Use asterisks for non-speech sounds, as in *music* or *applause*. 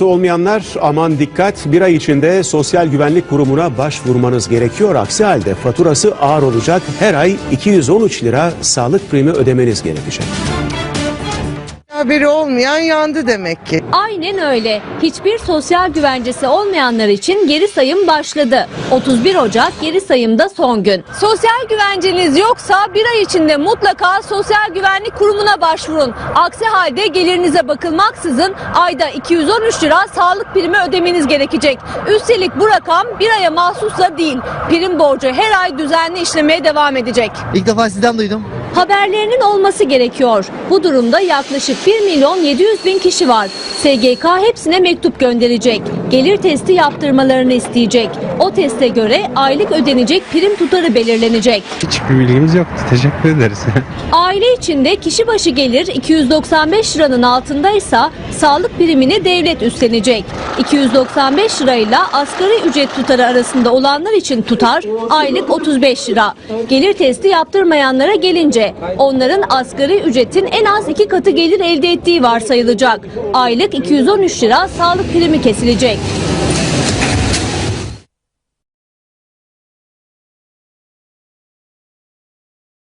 güvencesi olmayanlar aman dikkat bir ay içinde Sosyal Güvenlik Kurumu'na başvurmanız gerekiyor. Aksi halde faturası ağır olacak. Her ay 213 lira sağlık primi ödemeniz gerekecek. Haberi olmayan yandı demek ki. Aynen öyle. Hiçbir sosyal güvencesi olmayanlar için geri sayım başladı. 31 Ocak geri sayımda son gün. Sosyal güvenceniz yoksa bir ay içinde mutlaka Sosyal Güvenlik Kurumu'na başvurun. Aksi halde gelirinize bakılmaksızın ayda 213 lira sağlık primi ödemeniz gerekecek. Üstelik bu rakam bir aya mahsusla değil. Prim borcu her ay düzenli işlemeye devam edecek. İlk defa sizden duydum. Haberlerinin olması gerekiyor. Bu durumda yaklaşık 1 milyon 700 bin kişi var. SGK hepsine mektup gönderecek. Gelir testi yaptırmalarını isteyecek. O teste göre aylık ödenecek prim tutarı belirlenecek. Hiçbir bilgimiz yok. Teşekkür ederiz. *laughs* Aile içinde kişi başı gelir 295 liranın altındaysa sağlık primini devlet üstlenecek. 295 lirayla asgari ücret tutarı arasında olanlar için tutar aylık 35 lira. Gelir testi yaptırmayanlara gelince onların asgari ücretin en az iki katı gelir elde ettiği varsayılacak. Aylık 213 lira sağlık primi kesilecek.